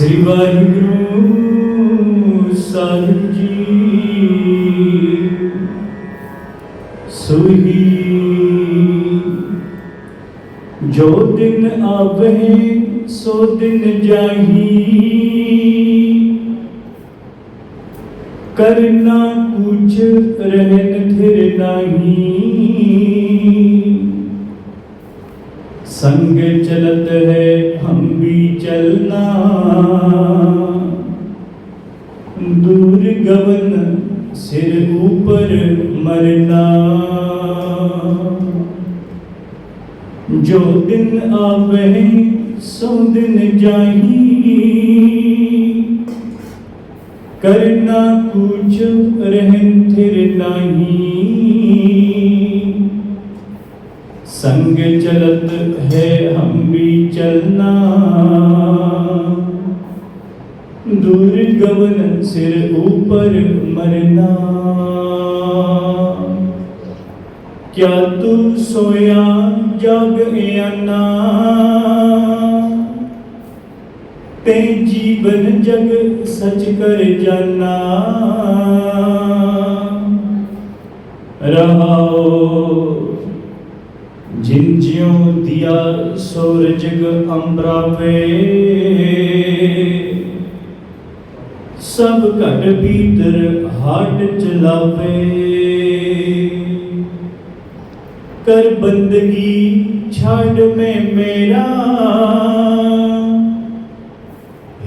ਸ੍ਰੀ ਵਾਹਿਗੁਰੂ ਸਾਹਿਬ ਜੀ ਸੁਹੀ ਜੋ ਦਿਨ ਆਵੇ ਸੋ ਦਿਨ ਜਾਹੀ ਕਰਨਾ ਕੁਛ ਰਹਿਨ ਥਿਰ ਨਹੀਂ। संग चलत है, हम भी चलना। दूर गवन सिर ऊपर मरना। जो दिन आवे, सो दिन जाही। करना कुछ रहन थिर संग चलत है हम भी चलना। दूर सिर ऊपर मरना। क्या तू सोया जग आना ते जीवन जग सच कर जाना। रहाओ। ਜਿਉ ਦਿਆ ਸੂਰਜਗ ਅੰਬਰਾਵੇ ਸਭ ਘਟ ਭੀਤਰ ਹਾਟ ਚਲਾਵੇ। ਕਰ ਬੰਦਗੀ ਛੱਡ ਮੈਂ ਮੇਰਾ।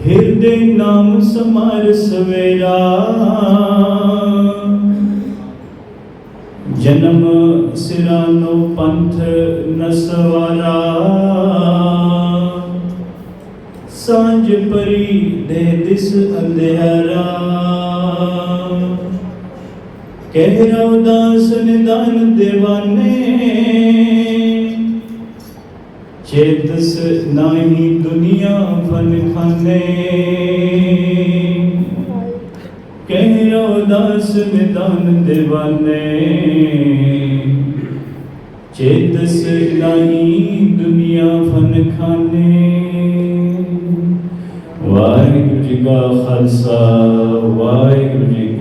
ਹਿਰਦੇ ਨਾਮ ਸਮਾਰ ਸਵੇਰਾ। ਜਨਮ ਸਿਰਾਨੋ ਪੰਥ ਨਸਵਾਰਾ। ਸਾਂਝ ਪਰੀ ਦੇ ਦਿਸ ਅੰਧਿਆਰਾ। ਕਹਿ ਰਉਦਾਸ ਨਿਦਾਨ ਦੇਵਾਨੇ। ਚੇਤਸ ਨਾਹੀ ਦੁਨੀਆ ਫਨ ਖਾਨੇ ਕਹਿ ਰਉਦਾਸ ਨਿਦਾਨ ਦੇਵਾਨੇ ਚੇਤਸ ਨਾਹੀ ਦੁਨੀਆ ਫਨ ਖਾਨੇ ਵਾਹਿਗੁਰੂ ਜੀ ਕਾ ਖਾਲਸਾ, ਵਾਹਿਗੁਰੂ ਜੀ